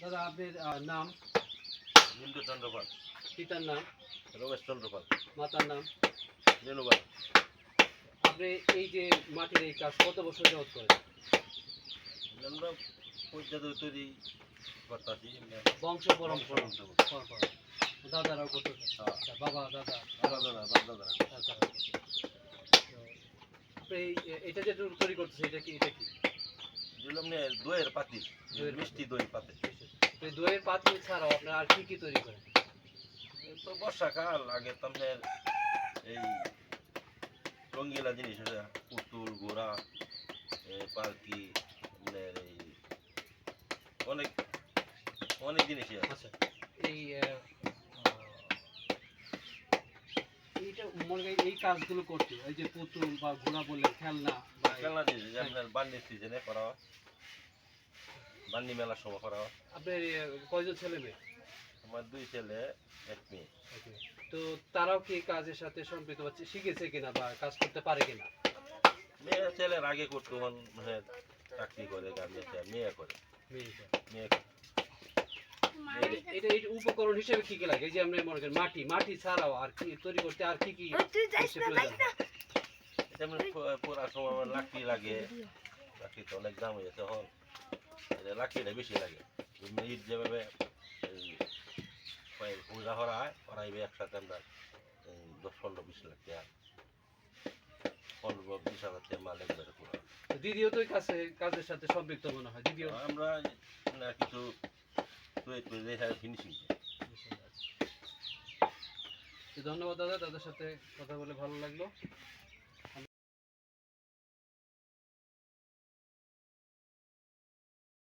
দাদা আপনার নাম? হিন্দু চন্দ্রপাল পিতার নাম? রমেশ চন্দ্রপাল মাতার নাম? রেণুবাল আপনি এই যে মাটির এই কাজ কত বছর যাবত করেন? আমরা পর্যায়ে তৈরি করতেছি। বংশ পরম্পরা। পরম্পরা। দাদারাও করতে আচ্ছা, বাবা দাদা। দাদা দাদা দাদা দাদা এই- এটা যে তৈরি করতেছে এটা কি এটা কি? যেগুলো দইয়ের পাতি মিষ্টি দই পাতে। এই দইয়ের পাতিল ছাড়াও আপনারা আর কি কি তৈরি করেন? তো বর্ষাকাল আগে তো আপনার এই রঙ্গিলা জিনিস আছে পুতুল গোড়া পালকি আপনার এই অনেক অনেক জিনিসই আছে। আচ্ছা এই মনে করি এই কাজগুলো করতে এই যে পুতুল বা ঘোড়া বললেন খেলনা বা খেলনা যে আপনার বান্ডির সিজনে করা হয়। বান্ডি মেলার সময় করা হয়। আপনার কয়জন ছেলে মেয়ে? আমার দুই ছেলে এক মেয়ে। তো তারাও কি কাজের সাথে সম্পৃক্ত বা শিখেছে কিনা বা কাজ করতে পারে কিনা? মেয়ে ছেলের আগে করতো মানে চাকরি করে গার্মেন্টে মেয়ে করে। মেয়ে এই- এটা এই উপকরণ হিসেবে কি কি লাগে? এই যে আমরা মনে করেন মাটি মাটি ছাড়াও আর কি তৈরি করতে আর কি কি? তেমন পুরা সময় আমার লাকড়ি লাগে লাকড়ি তো অনেক দাম হয়ে এখন। এটা লাকড়িটা বেশি লাগে। ইট যেভাবে পূজা করা হয় করাইবে একসাথে আমরা দশ পনেরো বিশ লাখ টাকা। পনেরো বিশ হাজার টাকা মাল একবারে পুরো। তো দিদিও তো কাছে কাজের সাথে সম্পৃক্ত মনে হয় দিদিও আমরা না কিছু ফিনিশিং ধন্যবাদ দাদা তাদের সাথে কথা বলে ভালো লাগল।